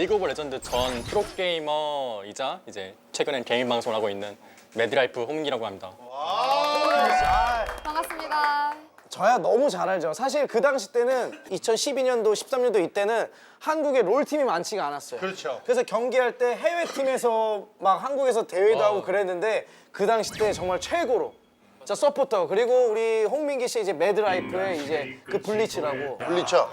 리그 오브 레전드 전 프로게이머이자 이제 최근엔 개인 방송을 하고 있는 매드라이프 홍기라고 합니다. 반갑습니다. 저야 너무 잘 알죠. 사실 그 당시 때는 2012년도, 13년도 이때는 한국에 롤 팀이 많지가 않았어요. 그렇죠. 그래서 경기할 때 해외 팀에서 막 한국에서 대회도 하고 그랬는데 그 당시 때 정말 최고로. 자 서포터 그리고 우리 홍민기 씨 이제 매드라이프의 이제 그 블리츠라고 물리쳐.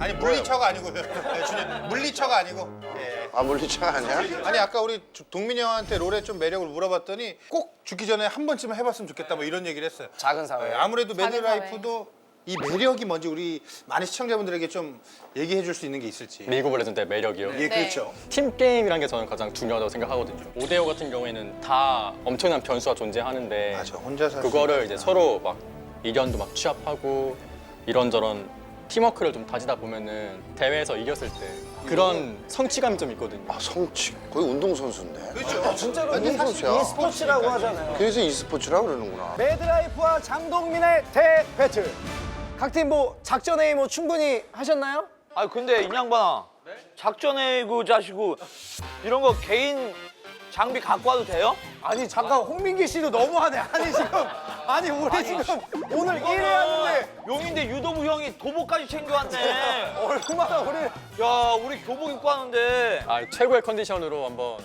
아니 물리쳐가 아니고요. 네, 준현 물리쳐가 아니고. 예. 아 물리쳐가 아니야? 아니 아까 우리 주- 동민이 형한테 롤의 좀 매력을 물어봤더니 꼭 죽기 전에 한 번쯤은 해봤으면 좋겠다 뭐 이런 얘기를 했어요. 작은 사회. 네, 아무래도 매드라이프도 이 매력이 뭔지 우리 많은 시청자분들에게 좀 얘기해 줄 수 있는 게 있을지. 리그 오브 레전드의 매력이요. 예, 그렇죠. 팀 게임이라는 게 저는 가장 중요하다고 생각하거든요. 5대5 같은 경우에는 다 엄청난 변수가 존재하는데 맞아, 혼자서 그거를 이제 서로 막 의견도 막 취합하고 이런저런 팀워크를 좀 다지다 보면은 대회에서 이겼을 때 그런 성취감이 좀 있거든요. 아 성취. 거의 운동 선수인데. 그렇죠. 진짜로 완전 이 선수야. e스포츠라고 하잖아요. 그래서 e스포츠라고 그러는구나. 매드라이프와 장동민의 대 배틀. 각팀 뭐 작전 회의 뭐 충분히 하셨나요? 아 근데 이 양반아 작전회고 자시고 이런 거 개인 장비 갖고 와도 돼요? 아니 잠깐 홍민기 씨도 너무하네. 아니 지금 아니 우리 지금 오늘 1회 하는데 용인데 유도부 형이 도복까지 챙겨왔네. 얼마나 우리 야 우리 교복 입고 왔는데 아 최고의 컨디션으로 한번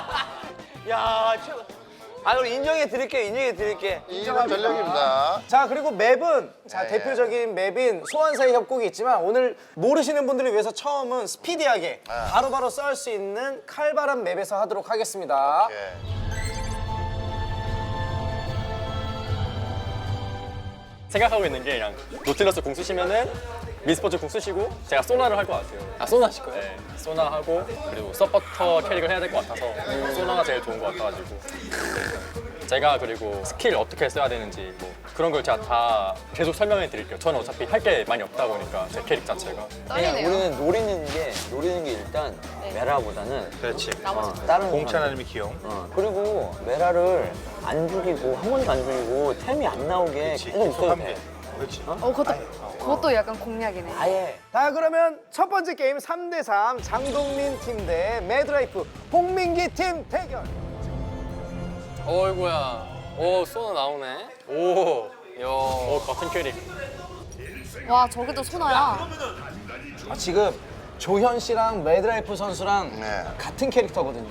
야 최고. 아 그럼 인정해 드릴게 인정해 드릴게. 이런 전략입니다. 자 그리고 맵은 자 네. 대표적인 맵인 소환사의 협곡이 있지만 오늘 모르시는 분들을 위해서 처음은 스피디하게 바로바로 썰 수 있는 칼바람 맵에서 하도록 하겠습니다. 예. 생각하고 있는 게 그냥 노틸러스 공 쓰시면은 미스포츠 공 쓰시고 제가 소나를 할 것 같아요. 아 소나 하실 거예요? 네, 소나 하고 그리고 서포터 캐릭을 해야 될 것 같아서 소나가 제일 좋은 것 같아가지고 제가 그리고 스킬 어떻게 써야 되는지 뭐 그런 걸 제가 다 계속 설명해 드릴게요. 저는 어차피 할 게 많이 없다 보니까 제 캐릭 자체가 떨리네요. 우리는 노리는 게 노리는 게 일단 네. 메라보다는 그렇지. 나머지 다른 공찬 사람. 아니면 기용. 어, 그리고 메라를 안 죽이고 한 번도 안 죽이고 템이 안 나오게 계속 있어도 돼. 그렇지. 어, 그것도, 그것도 약간 공략이네. 아예 자 그러면 첫 번째 게임 3대3 장동민 팀 대 매드라이프 홍민기 팀 대결. 어이구야. 오, 소나 나오네. 오, 야. 오 같은 캐릭. 와, 저기도 소나야. 아, 지금 조현 씨랑 매드라이프 선수랑 네. 같은 캐릭터거든요.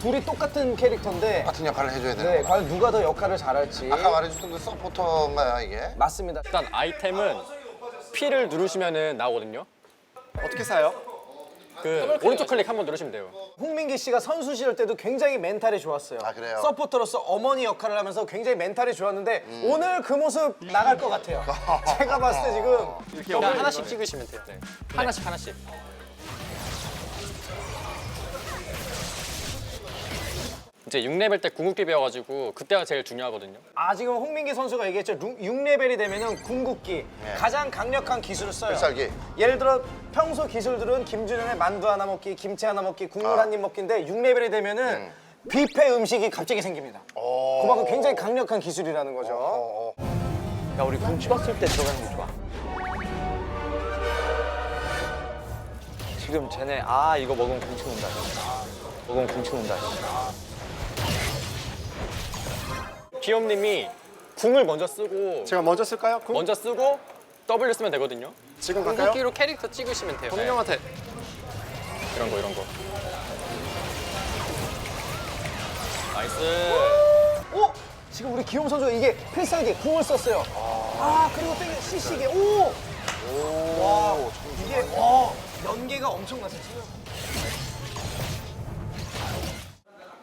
둘이 똑같은 캐릭터인데 같은 역할을 해줘야 되는 네, 거야. 과연 누가 더 역할을 잘할지. 아까 말해줬던 그 서포터인가요 이게? 맞습니다. 일단 아이템은 P를 누르시면은 나오거든요. 어떻게 사요? 그 오른쪽 클릭 한번 누르시면 돼요. 홍민기 씨가 선수 시절 때도 굉장히 멘탈이 좋았어요. 아, 그래요? 서포터로서 어머니 역할을 하면서 굉장히 멘탈이 좋았는데 음. 오늘 그 모습 나갈 것 같아요. 제가 봤을 때 지금 그냥 하나씩 찍으시면 돼요. 네. 하나씩 하나씩. 이제 6레벨 때 궁극기 배워가지고 그때가 제일 중요하거든요. 아 지금 홍민기 선수가 얘기했죠. 6레벨이 되면은 궁극기 가장 강력한 기술을 써요. 필살기. 예를 들어 평소 기술들은 김준현의 만두 하나 먹기, 김치 하나 먹기, 국물 아. 한입 먹기인데 6레벨이 되면은 뷔페 음식이 갑자기 생깁니다. 그만큼 굉장히 강력한 기술이라는 거죠. 야 우리 군 찍었을 때 들어가는 게 좋아. 지금 쟤네 아 이거 먹으면 군 치는다. 먹으면 군 치는다. 기욤님이 궁을 먼저 쓰고 제가 먼저 쓸까요? 궁? 먼저 쓰고 W 쓰면 되거든요. 지금 갈까요? 궁극기로 캐릭터 찍으시면 돼요. 형님한테 이런 거 이런 거. 나이스. 오! 지금 우리 기용 선수가 이게 필살기 궁을 썼어요. 아, 그리고 땡겨 CC기. 오! 와, 이게 와, 연계가 엄청났어요. 지금.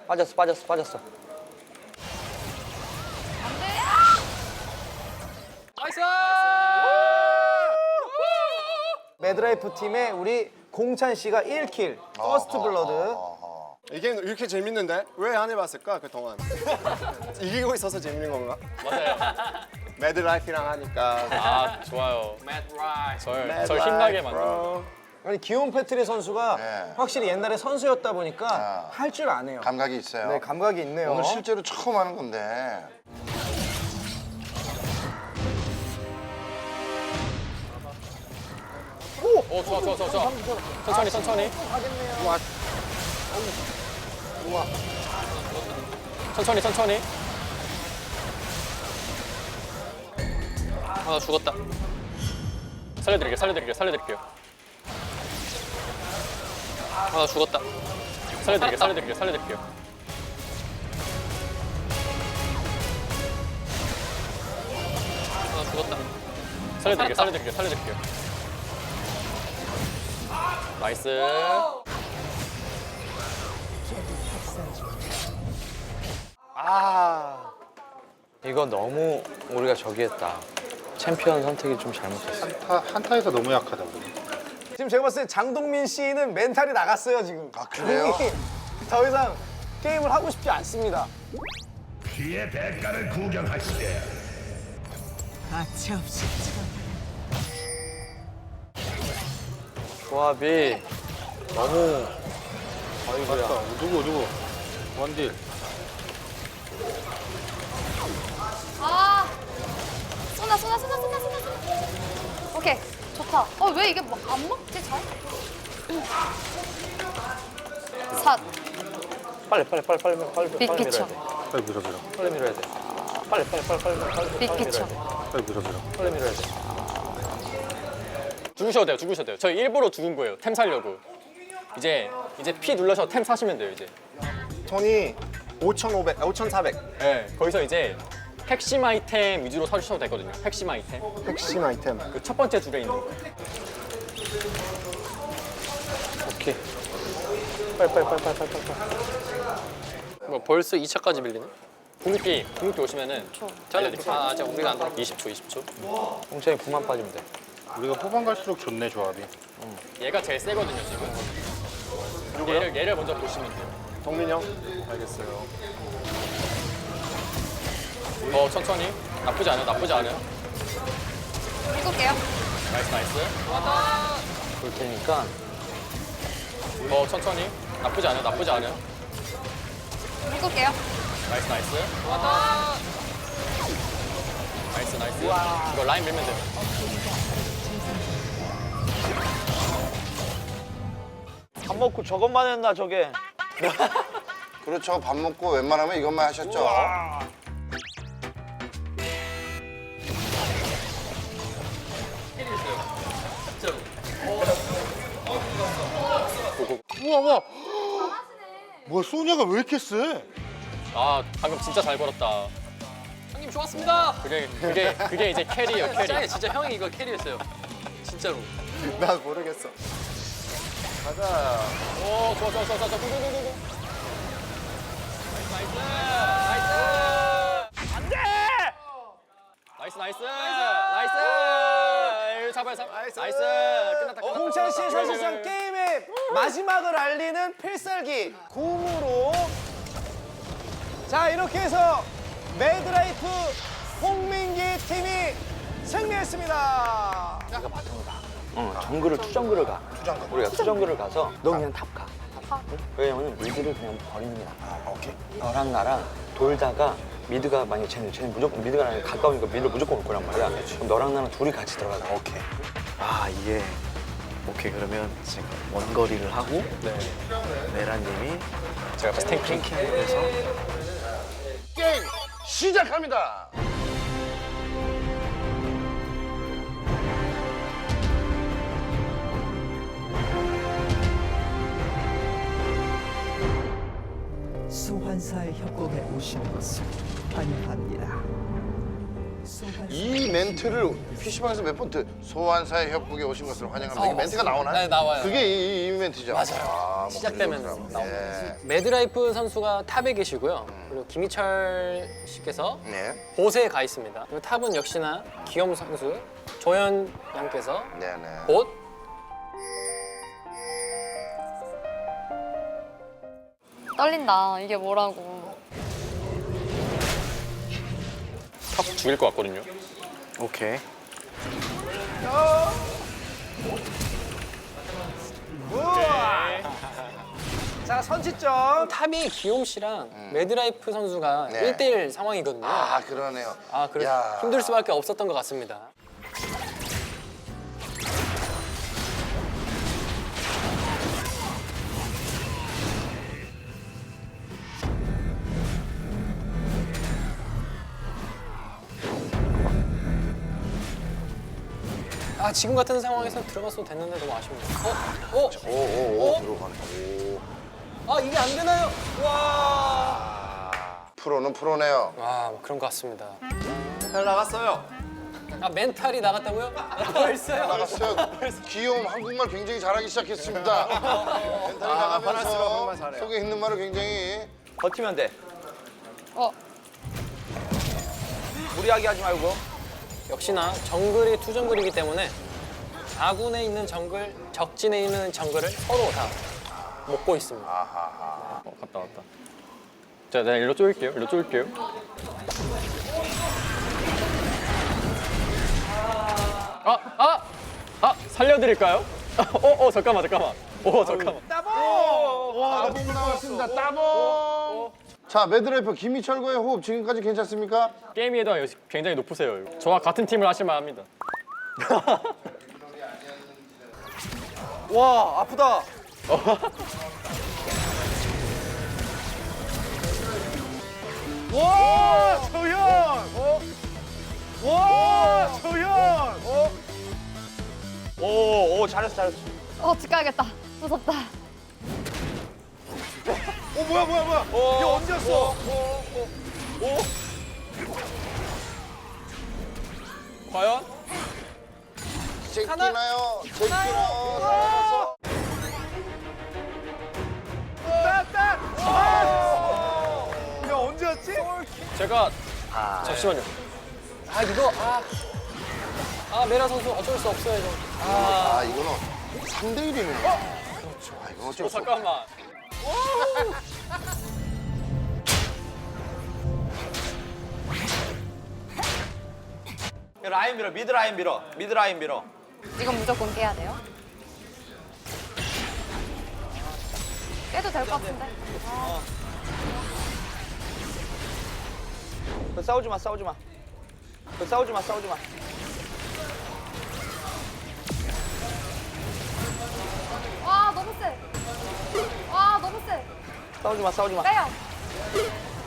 빠졌어 빠졌어 빠졌어. 매드라이프 팀의 우리 공찬 씨가 1킬, 퍼스트 블러드. 이게 이렇게 재밌는데 왜 안 해봤을까 그 동안 이기고 있어서 재밌는 건가? 맞아요. 매드라이프랑 하니까 아 좋아요. 절, 절 힘나게 만들어. 아니 기용 패트리 선수가 네. 확실히 옛날에 선수였다 보니까 아. 할줄 아네요. 감각이 있어요. 네, 감각이 있네요. 오늘 실제로 처음 하는 건데. 오 좋아 좋아 좋아 좋아. 천천히 천천히. 천천히 천천히. 아 죽었다. 살려드릴게요 살려드릴게요 살려드릴게요. 아 죽었다. 살려드릴게요 살려드릴게요 살려드릴게요. 아 죽었다. 살려드릴게요 살려드릴게요 살려드릴게요. 나이스. 아 이거 너무 우리가 저기 했다 챔피언 선택이 좀 잘못했어 한타, 한타에서 너무 약하다. 지금 제가 봤을 때 장동민 씨는 멘탈이 나갔어요 지금. 아, 그래요? 더 이상 게임을 하고 싶지 않습니다. 피의 대가를 구경하시게. 조합이 너무 맞다. 누구, 누구? 원딜. 아 쏘나 쏘나 쏘나 쏘나 쏘나 쏘나. 오케이 좋다. 어 왜 이게 뭐안 먹지 잘? 삿 빨리 빨리 빨리 빨리 빨리 빨리 밀어야 돼 빨리 밀어, 밀어. 빨리 밀어야 돼 빨리 빨리 빨리 빨리 빨리 빅 빨리. 밀어야 돼 빨리 밀어, 밀어. 빨리 밀어야 돼 죽으셔도 돼요 죽으셔도 돼요. 저 일부러 죽은 거예요. 템 살려고. 이제 이제 P 눌러서 템 사시면 돼요 이제. 돈이 5,500, 아, 5,400. 네, 거기서 이제 핵심 아이템 위주로 사주셔도 되거든요. 핵심 아이템. 핵심 아이템. 그 첫 번째 줄에 있는 거. 오케이 빨리 빨리 빨리 빨리 빨리 빨리 뭐 벌써 2차까지 밀리네. 궁극기, 궁극기 오시면은 알려드릴게요. 아 아직 우리가 안 들어. 20초, 20초. 공차에 구만 빠지면 돼 우리가 후반 갈수록 좋네, 조합이. 얘가 제일 세거든요, 지금. 얘를, 얘를 먼저 보시면 돼요. 동민 형. 알겠어요. 더 천천히. 나쁘지 않아요, 나쁘지 않아요. 묶을게요. 나이스, 나이스. 볼 테니까 더 천천히. 나쁘지 않아요, 나쁘지 않아요. 묶을게요. 나이스, 나이스. 나이스, 나이스. 이거 라인 밀면 돼요. 밥 먹고 저것만 했나 저게. 그렇죠. 밥 먹고 웬만하면 이것만 하셨죠. 우와, 우와. 뭐야, 소냐가 왜 이렇게 세? 아, 방금 진짜 잘 걸었다. 형님 좋았습니다. 그게, 그게, 그게 이제 캐리예요, 캐리. 짱이 진짜 형이 이거 캐리했어요. 진짜로. 난 모르겠어. 가자. 오, 좋아, 좋아, 좋아, 좋아. 고고고고고. 나이스, 나이스. 나이스. 나이스. 잡아요, 잡아요. 나이스. 나이스. 끝났다, 끝났다. 홍찬 씨 사실상 게임의 마지막을 알리는 필살기 궁으로 자 이렇게 해서 매드라이프 홍민기 팀이 승리했습니다. 어, 정글을 투정글을 가. 우리가 투정글을 가서 넌 그냥 탑 가. 응? 왜냐면 미드를 그냥 버리는 게 나아. 오케이. 너랑 나랑 돌다가 미드가 만약 쟤는 쟤는 무조건 미드가 나랑 가까우니까 미드를 무조건 올 거란 말이야. 그럼 너랑 나랑 둘이 같이 들어가자. 오케이. 아 이게 오케이 그러면 지금 원거리를 하고 네. 메라님이 제가 봤을 때 탱킹. 킹킹을 해서 게임 시작합니다. 소환사의 협곡에 오신 것을 환영합니다. 이 멘트를 PC방에서 몇번 들, 소환사의 협곡에 오신 것을 환영합니다. 이게 멘트가 나오나요? 네, 나와요. 그게 이, 이 멘트죠. 맞아요. 아, 뭐 시작되면. 나옵니다. 예. 매드라이프 선수가 탑에 계시고요. 그리고 김희철 씨께서 네. 보스에 가 있습니다. 그리고 탑은 역시나 기욤 선수, 조현 양께서 네, 네. 봇, 떨린다. 이게 뭐라고. 탑 죽일 것 같거든요. 오케이 자 선취점 탑이 기욤 씨랑 매드라이프 선수가 네. 1대1 상황이거든요. 아, 그러네요. 아, 그래서 야. 힘들 수밖에 없었던 것 같습니다. 지금 같은 상황에서 들어갔어도 됐는데 너무 아쉽네요. 어? 어? 오 오 오 들어가네. 아 이게 안 되나요? 와. 프로는 프로네요. 와 그런 것 같습니다. 잘 나갔어요. 아 멘탈이 나갔다고요? 벌써요? 나갔어요. 귀여움 한국말 굉장히 잘하기 시작했습니다. 멘탈이 아, 나가면서 잘해요. 속에 있는 말을 굉장히 버티면 돼. 어, 무리하게 하지 말고. 역시나 정글이 투정글이기 때문에 아군에 있는 정글, 적진에 있는 정글을 서로 다 먹고 있습니다. 어, 갔다 왔다. 자, 내가 일로 쪼일게요. 일로 쪼일게요. 아, 아, 아, 살려드릴까요? 어, 어, 잠깐만, 잠깐만. 어, 잠깐만. 따봉 나왔습니다. 따봉. 자 매드래퍼 김희철과의 호흡 지금까지 괜찮습니까? 게임 이해도가 굉장히 높으세요. 저와 같은 팀을 하실만 합니다. 와 아프다. 와 조현. 와 조현. 오, 오, 잘했어, 잘했어. 어, 집 가야겠다. 무섭다. 오 뭐야 뭐야 뭐야. 이게 언제였어? 과연? 제끼나요? 제끼나요? 아! 이게 언제였지? 제가 잠시만요. 아 이거 아, 아 메라 선수 어쩔 수 없어요 이거. 아 이거는 3대 1이네. 아 이건 어쩔 어, 수 없어. 잠깐만. 라인 밀어, 미드 라인 밀어, 미드 라인 밀어. 이건 무조건 깨야 돼요. 깨도 될 것 같은데. 그 싸우지 마, 싸우지 마. 그 싸우지 마, 싸우지 마. 와, 너무 세. 와, 너무 세. 싸우지 마, 싸우지 마. 빼요.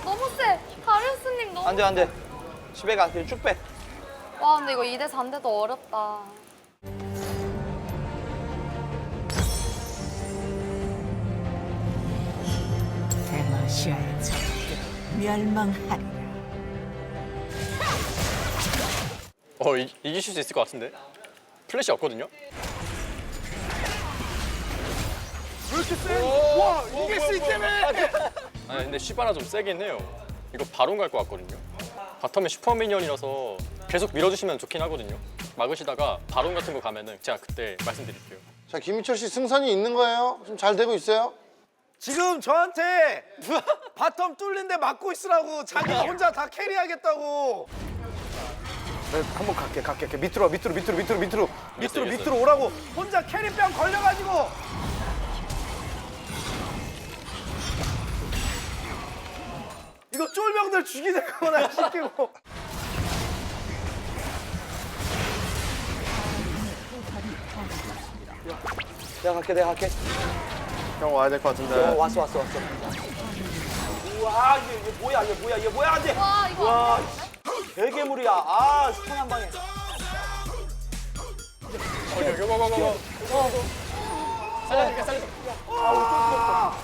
너무 세. 가리우스님 너무. 안 돼, 안 돼. 집에 가, 그냥 쭉 빼. 와, 근데 이거 2대 4인데도 어렵다. 멸망하리라. 어, 이, 이기실 수 있을 것 같은데? 플래시 없거든요? 왜 이렇게 세? 와 이길 수 있다며. 아니, 근데 슈바나 좀 세긴 해요. 이거 바론 갈 것 같거든요. 바텀에 슈퍼미니언이라서 계속 밀어주시면 좋긴 하거든요. 막으시다가 바론 같은 거 가면은 제가 그때 말씀드릴게요. 자 김희철 씨 승산이 있는 거예요? 지금 잘 되고 있어요? 지금 저한테 바텀 뚫린데 막고 있으라고 자기가 혼자 다 캐리하겠다고. 네, 한번 갈게, 갈게, 갈게. 밑으로, 와, 밑으로, 밑으로, 밑으로, 밑으로, 밑으로. 밑으로 오라고. 혼자 캐리병 걸려가지고. 이거 쫄병들 죽이는 거나 시키고. 내가 갈게, 내가 갈게. 형 와야 될것 같은데. 어, 왔어, 왔어, 왔어. 우와, 이게, 이게 뭐야, 이게 뭐야, 이게 뭐야, 안 돼. 와, 이거. 와, 대괴물이야. 아, 스톤 한 방에. 어, 여기, 여기, 여기, 여기. 살려줄게, 살려줄게. 아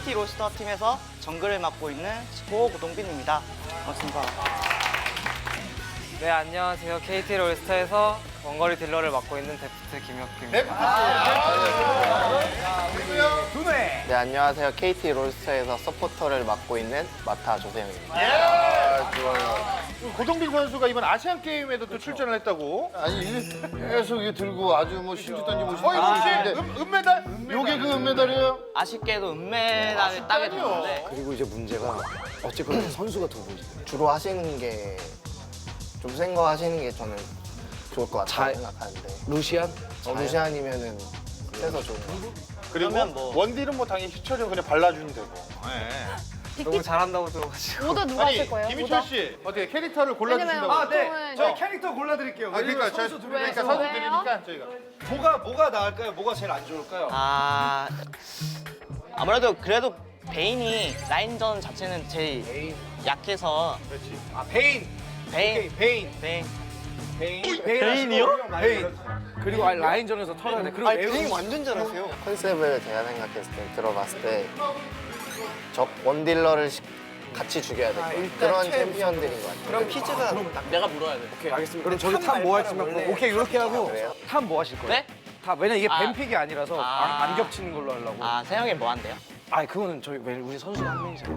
KT 로스터 팀에서 정글을 맡고 있는 15호 고동빈입니다. 반갑습니다. 네 안녕하세요 KT 롤스터에서 원거리 딜러를 맡고 있는 데프트 김혁규입니다. 네 안녕하세요 KT 롤스터에서 서포터를 맡고 있는 마타 조세영입니다. 아, 좋아요. 고동빈 선수가 이번 아시안 게임에도 또 출전을 했다고. 아니 이게 계속 이게 들고 아주 뭐 심지 던지고 싶은 어, 이거 혹시 은, 은메달? 요게 그 은메달이에요? 아쉽게도 은메달을 따게 됐는데 그리고 이제 문제가 어쨌거나 선수가 두 분이세요. 주로 하시는 게 좀 센 거 하시는 게 저는 좋을 것 같다고 생각하는데 루시안? 어, 루시안이면은 세서 좋은 거. 그리고 그러면 뭐- 원딜은 뭐 당연히 희철이 형 그냥 발라주면 되고. 너무 잘한다고 들어가지고. 오더 누가 아니 하실 거예요? 김희철 오더? 씨 어떻게 캐릭터를 골라주신다고 왜냐면 아, 네. 저희 캐릭터 골라드릴게요. 아 그러니까 저 선수 두 그러니까 명이서. 선수들이니까 저희가 뭐가 뭐가 나을까요? 뭐가 제일 안 좋을까요? 아 아무래도 그래도 베인이 라인전 자체는 제일 약해서 아 베인. 베인 오케이, 베인. 베인 베인. 베인이요? 베인. 그리고 아니, 라인전에서 털어야 돼. 그리고 매우 완전 잘하세요. 컨셉을 제가 생각했을 때 들어봤을 때 적 원딜러를 시- 같이 죽여야 될것 같아요. 그런 챔피언들인 것 같아요. 그럼 퀴즈가 내가 물어야 돼. 오케이 알겠습니다. 그럼 저기 탑 뭐 할지 막 오케이 이렇게 하고 그래요? 탑 뭐 하실 거예요? 네? 탑 왜냐 이게 아. 뱀픽이 아니라서 아. 안, 안 겹치는 걸로 하려고. 아 세영이 뭐 한대요? 아 그거는 저희 왜 우리 선수가 한 명이잖아요.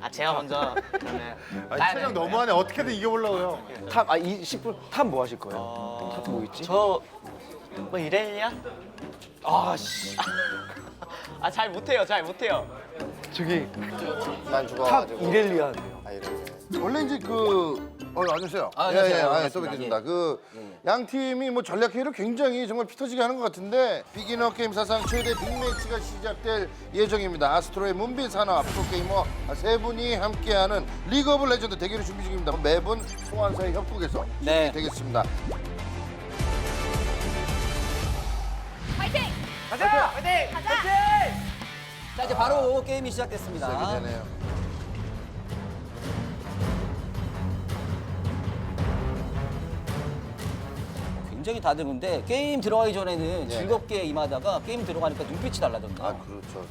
아 제가 먼저 그러면 까야 최장 되는 너무하네 어떻게든 이겨보려고 요 탑아 20분 탑 뭐 하실 거예요? 탑 뭐 있지? 저뭐 이렐리아? 아 씨. 아 잘 못해요 잘 못해요 저기 난 탑 죽어가지고. 이렐리아인데요. 아 이러네. 원래 이제 그 어, 안녕하세요. 아, 안녕하세요. 예, 예, 아, 또 반갑습니다. 뵙겠습니다. 그 양 팀이 뭐 전략 회의를 굉장히 정말 피터지게 하는 것 같은데 비기너 게임 사상 최대 빅매치가 시작될 예정입니다. 아스트로의 문빈 사나 프로 게이머 세 분이 함께하는 리그 오브 레전드 대결을 준비 중입니다. 매분 소환사의 협곡에서 네. 되겠습니다. 파이팅! 가자! 화이팅! 가자! 자 이제 바로 게임이 시작됐습니다. 시작이 되네요. 굉장히 다들 근데 게임 들어가기 전에는 즐겁게 임하다가 게임 들어가니까 눈빛이 달라졌네요. 아 그렇죠.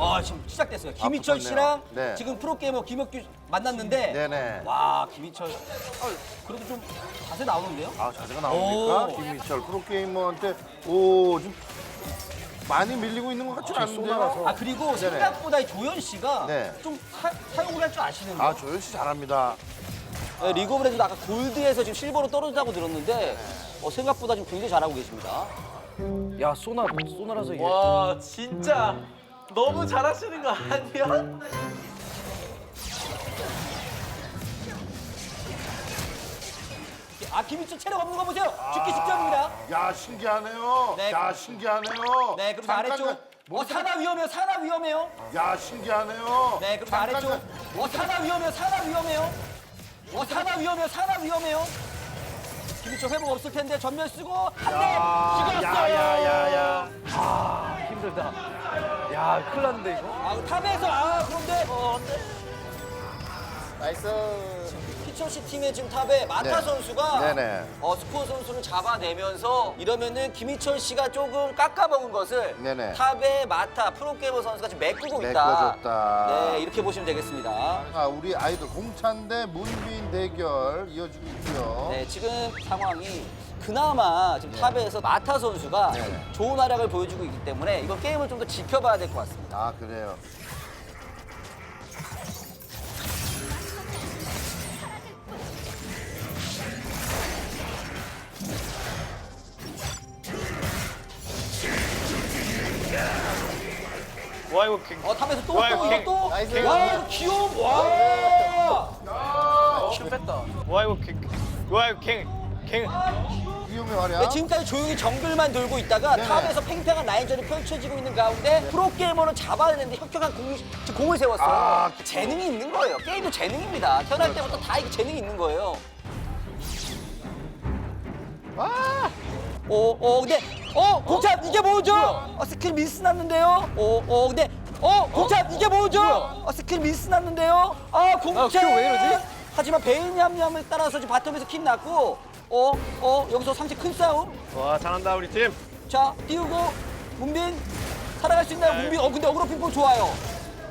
아 지금 시작됐어요. 김희철 붙었네요. 씨랑 네. 지금 프로게이머 김혁규 만났는데 네네. 와 김희철 아, 그래도 좀 자세 나오는데요? 아 자세가 나옵니까? 오. 김민철 프로게이머한테 오 좀 많이 밀리고 있는 것 같지 않은데요? 아 그리고 생각보다 이 조현 씨가 네. 좀 사, 사용을 할 줄 아시는데 아 조현 씨 잘합니다. 네, 리그 오브 레전드 아까 골드에서 지금 실버로 떨어졌다고 들었는데 어, 생각보다 지금 굉장히 잘하고 계십니다. 야 소나 소나라서 이게. 와 진짜 너무 잘하시는 거 아니야? 아 김희철 체력 없는 거 보세요. 죽기 직전입니다. 야 신기하네요. 네. 야 신기하네요. 네 그리고 잠깐, 아래쪽 어 사나 위험해요. 사나 위험해요. 야 신기하네요. 네 그리고 잠깐, 아래쪽 어 사나 위험해요. 사나 위험해요. 어 사나 위험해요. 사나 위험해요. 김희철 회복 없을 텐데 전면 쓰고 한대 찍었어요. 야야야야. 아 힘들다. 야 큰일 났는데 이거. 아 탑에서 아 그런데 어, 나이스. 피처 씨 팀의 지금 탑에 마타 네. 선수가 네네. 어, 스코어 선수를 잡아내면서 이러면은 김희철 씨가 조금 깎아먹은 것을 네네. 탑의 마타 프로게이머 선수가 지금 메꾸고 있다. 메꿔줬다. 네 이렇게 보시면 되겠습니다. 아 우리 아이돌 공찬 대 문빈 대결 이어지고 있고요. 네 지금 상황이 그나마 지금 탑에서 마타 선수가 네. 좋은 활약을 보여주고 있기 때문에 이번 게임을 좀 더 지켜봐야 될 것 같습니다. 아 그래요. 와 이거 어 탑에서 또 와, 또 갱. 또. 나이스. 와 이거 귀여움. 와. 와 이거 갱, 와 이거 갱, 갱. 위험의 네, 활약. 지금까지 조용히 정글만 돌고 있다가 네네. 탑에서 팽팽한 라인전이 펼쳐지고 있는 가운데 프로게이머는 잡아내는데 혁혁한 공, 공을 세웠어요. 아, 재능이 있는 거예요. 게임도 재능입니다. 태어날 때부터 다 이게 재능이 있는 거예요. 아! 어, 어, 근데, 어, 공찬, 이게 뭐죠? 어, 스킬 미스 났는데요? 어, 어, 근데, 어, 공찬, 이게 뭐죠? 어, 스킬 미스 났는데요? 아, 공찬! 왜 이러지? 하지만 베인 냠냠을 따라서 지금 바텀에서 킥 났고, 어, 어, 여기서 상체 큰 싸움. 와 잘한다 우리 팀. 자, 띄우고, 문빈, 살아갈 수 있나요? 문빈, 어, 근데 어그로 핑퐁 좋아요.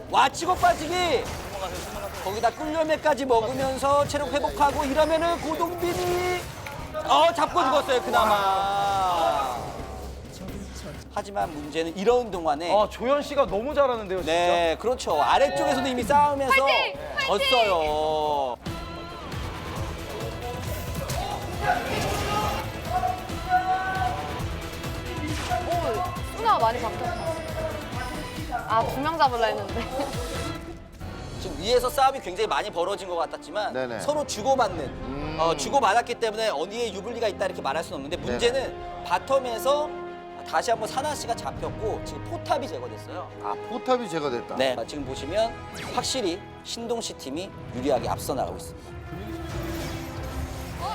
와, 치고 빠지기. 거기다 꿀열매까지 먹으면서 체력 회복하고 이러면은 고동빈이 어 잡고 죽었어요 그나마 하지만 문제는 이런 동안에 아 조현 씨가 너무 잘하는데요 진짜. 네 그렇죠 아래쪽에서도 이미 싸우면서 파이팅! 파이팅! 졌어요 오, 수나가 많이 바뀌었다. 아, 두 명 잡으려 했는데. 지금 위에서 싸움이 굉장히 많이 벌어진 것 같았지만 네네. 서로 주고받는 음. 어, 주고 받았기 때문에 어디에 유불리가 있다 이렇게 말할 수는 없는데 문제는 바텀에서 다시 한번 사나 씨가 잡혔고 지금 포탑이 제거됐어요. 아 포탑이 제거됐다. 네, 지금 보시면 확실히 신동 씨 팀이 유리하게 앞서 나가고 있습니다.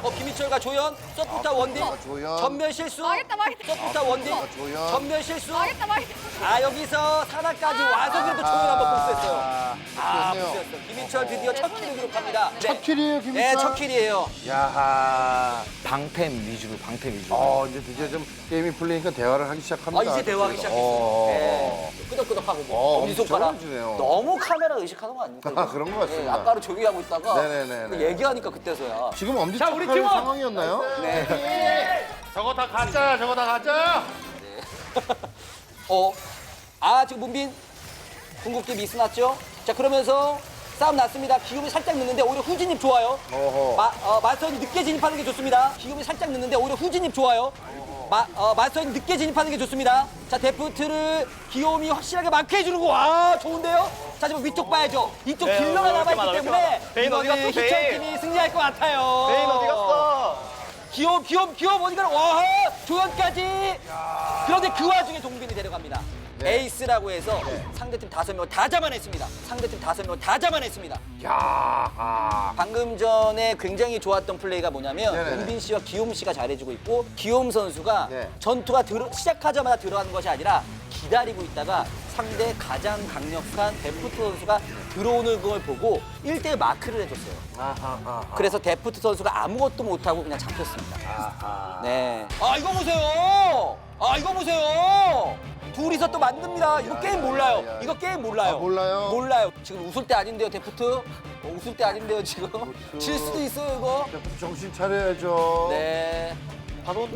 어, 김희철과 조연, 서포타 원딜, 조연. 전면 실수, 망했다 망했다. 서포타 원딜, 조연. 전면 실수. 망했다 망했다. 아 여기서 사나까지 와서 그래도 조연 한번 복수했어요. 아, 복수했네요. 복수했어요. 김희철 드디어 첫 킬을 기록합니다. 네. 첫 킬이에요, 김희철? 네, 첫 킬이에요. 야하. 방템 위주로 방템 위주로. 어 이제 드디어 좀 게임이 풀리니까 대화를 하기 시작합니다. 아, 이제 대화하기 시작했어요. 어. 네. 어, 뭐 엄지손가락. 엄청나지네요. 너무 카메라 의식하는 거 아닙니까? 아, 이거? 그런 것 같습니다. 네, 아까로 조용히 하고 있다가 네네네네. 그 얘기하니까 그때서야. 지금 엄지 자, 우리 팀원! 상황이었나요? 네. 저거 다 가짜야 저거 다 가짜야 어. 아, 지금 문빈 궁극기 미스 났죠? 자, 그러면서 싸움 났습니다. 기움이 살짝 늦는데 오히려 후진입 좋아요. 어허. 마, 어, 마스터님 늦게 진입하는 게 좋습니다. 기움이 살짝 늦는데 오히려 후진입 좋아요. 마, 어, 마스터님 늦게 진입하는 게 좋습니다. 자, 데프트를 기움이 확실하게 마크해주는 거. 와, 좋은데요? 자, 지금 위쪽 봐야죠. 이쪽 네, 딜러가 어, 남아있기 많아, 때문에. 베인 어디 갔어, 베인? 희철팀이 승리할 것 같아요. 베인 어디 갔어? 기욤 어디 가나? 와, 조연까지. 그런데 그 와중에 동빈이 데려갑니다. 네. 에이스라고 해서 상대팀 다섯 명을 다 잡아냈습니다. 상대팀 다섯 명을 다 잡아냈습니다. 야. 방금 전에 굉장히 좋았던 플레이가 뭐냐면 네네네. 동빈 씨와 기욤 씨가 잘해주고 있고 기욤 선수가 네. 전투가 들어, 시작하자마자 들어가는 것이 아니라 기다리고 있다가 상대 가장 강력한 데프트 선수가 들어오는 걸 보고 1대1 마크를 해줬어요. 아하하. 그래서 데프트 선수가 아무것도 못하고 그냥 잡혔습니다. 아하. 네. 아 이거 보세요. 아 이거 보세요. 둘이서 또 만듭니다. 이거 게임 몰라요. 야, 야. 이거 게임 몰라요. 아, 몰라요? 몰라요. 지금 웃을 때 아닌데요, 데프트. 어, 웃을 때 아닌데요, 지금. 질 수도 있어요, 이거. 정신 차려야죠. 네. 바론?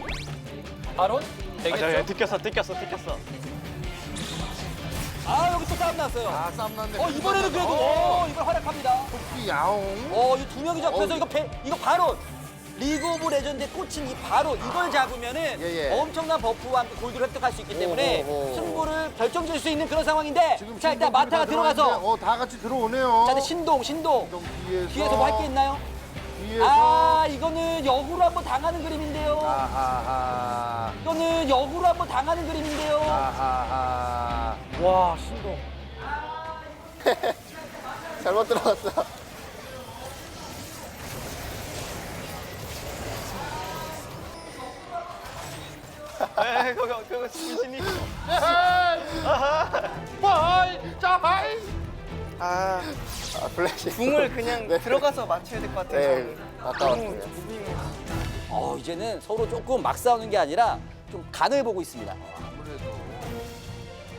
바론? 아, 되겠죠? 뜯겼어, 뜯겼어, 뜯겼어. 아 여기 또 싸움 났어요. 아쌈 났네. 어 이번에는 그래도 어 이번 활약합니다. 토끼 야옹. 어 이 두 명이 잡혀서 어우. 이거 배, 이거 바론. 리그 오브 레전드에 꽂힌 이 바론 이걸 잡으면은 예, 예. 엄청난 버프와 함께 골드를 획득할 수 있기 때문에 오호호. 승부를 결정질 수 있는 그런 상황인데 지금 자 일단 마타가 다 들어가서 어, 다 같이 들어오네요. 자 근데 신동 신동 신동 뒤에서. 뒤에서 뭐 할 게 있나요? 뒤에서. 아 이거는 역으로 한번 당하는 그림인데요. 아하하. 이거는 역으로 한번 당하는 그림인데요. 아하하. 와 신동. 잘못 들어갔어. 에이, 그거, 그거, 신이. 아, 플래시. 궁을 그냥 네. 들어가서 맞춰야 될 것 같아서. 네, 왔어요. 어 이제는 서로 조금 막 싸우는 게 아니라 좀 간을 보고 있습니다.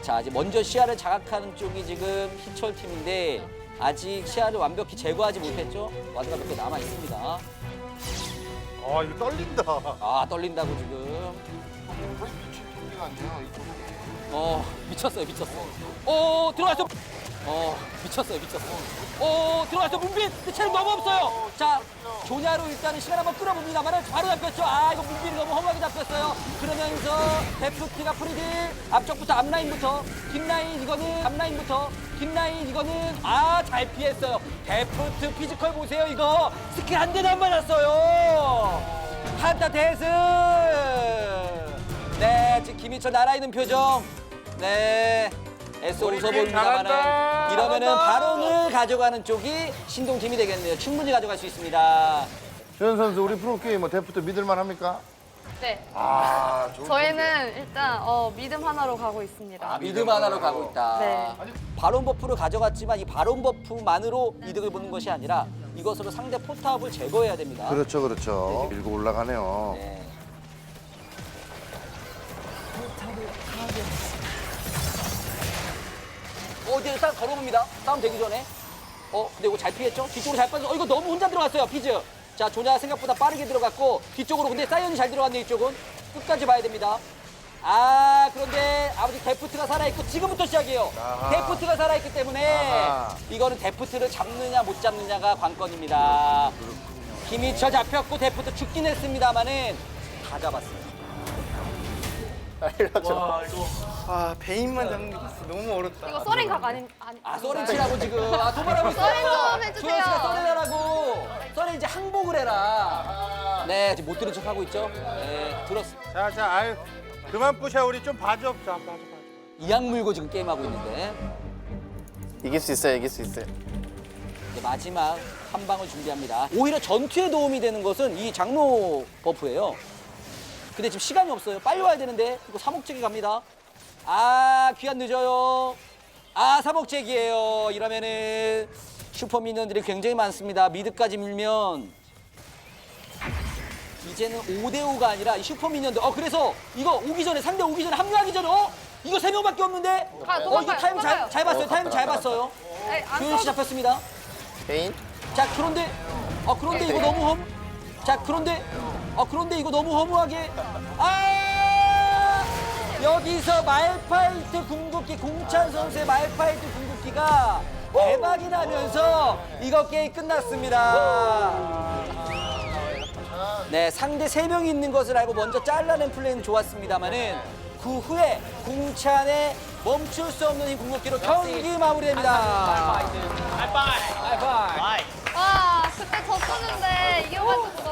자 이제 먼저 시야를 자각하는 쪽이 지금 희철 팀인데 아직 시야를 완벽히 제거하지 못했죠. 와드가 몇 개 남아 있습니다. 아 이거 떨린다 아 떨린다고 지금. 어 미쳤어요 미쳤어. 어 들어갔어. 어 미쳤어요 미쳤어. 어 들어갔어 문빈. 근데 체력 너무 없어요. 자 조냐로 일단은 시간 한번 끌어봅니다만은 바로 잡혔죠. 아 이거 문빈이 너무 허무하게 잡혔어요. 그러면서 데프트가 프리딜 앞쪽부터 앞라인부터 뒷라인 이거는 앞라인부터 뒷라인 이거는 아 잘 피했어요. 데프트 피지컬 보세요 이거 스킬 한 대도 안 맞았어요. 한타 대승. 네 지금 김희철 날아있는 표정. 네. 애써 웃어보입니다만은 이러면은 바론을 가져가는 쪽이 신동팀이 되겠네요. 충분히 가져갈 수 있습니다. 조현 선수 우리 프로게이머 데프트 믿을만 합니까? 네. 아, 좋은 저희는 일단 어, 믿음 하나로 가고 있습니다. 아, 믿음 하나로 가고 있다. 네. 바론 버프를 가져갔지만 이 바론 버프만으로 이득을 보는 것이 아니라 이것으로 상대 포탑을 제거해야 됩니다. 그렇죠, 그렇죠. 밀고 올라가네요. 네. 어, 이제 싸움 걸어봅니다. 싸움 되기 전에. 어, 근데 이거 잘 피했죠? 뒤쪽으로 잘 빠져. 어, 이거 너무 혼자 들어갔어요, 피즈. 자, 조냐 생각보다 빠르게 들어갔고, 뒤쪽으로. 근데 사이언이 잘 들어갔네, 이쪽은. 끝까지 봐야 됩니다. 아, 그런데 아버지 데프트가 살아있고, 지금부터 시작이에요. 아하. 데프트가 살아있기 때문에, 아하. 이거는 데프트를 잡느냐, 못 잡느냐가 관건입니다. 김희철 잡혔고, 데프트 죽긴 했습니다만은, 다 잡았어요. 알려줘. 아 베인만 잡는 게 너무 어렵다. 이거 써렌 각 아닌 아니. 아 써렌 치라고 지금 아 도발하고 있어요. 써렌 좀 해주세요. 주현 씨가 써렌 하라고. 써렌 이제 항복을 해라. 네 지금 못 들은 척 하고 있죠. 네 들었어. 자, 자, 아유, 그만 부셔. 우리 좀 봐줘. 자, 봐줘, 봐줘. 이악 물고 지금 게임 하고 있는데 이길 수 있어요, 이길 수 있어요. 이제 마지막 한 방을 준비합니다. 오히려 전투에 도움이 되는 것은 이 장로 버프예요. 근데 지금 시간이 없어요. 빨리 와야 되는데 이거 사목재기 갑니다. 아 귀한 늦어요. 아 사목재기예요. 이러면은 슈퍼 미니언들이 굉장히 많습니다. 미드까지 밀면 이제는 5대5가 아니라 이 슈퍼 미니언들. 어 그래서 이거 오기 전에 상대 오기 전에 합류하기 전에 어 이거 세 명밖에 없는데. 가, 어 이거 도망가요, 타이밍 잘, 도망가요. 잘 봤어요. 타이밍 잘 봤어요. 에이, 안 교현 씨 써도 잡혔습니다. 베인? 자 그런데 어 그런데 이거 너무 허무 자 그런데 아 그런데 이거 너무 허무하게 아 여기서 말파이트 궁극기 공찬 선수의 말파이트 궁극기가 대박이 나면서 이거 게임 끝났습니다. 네 상대 세 명이 있는 것을 알고 먼저 잘라낸 플레이는 좋았습니다만은 그 후에 공찬의 멈출 수 없는 이 궁극기로 경기 마무리됩니다. 하이파이. 와, 그때 졌었는데 이겨가지고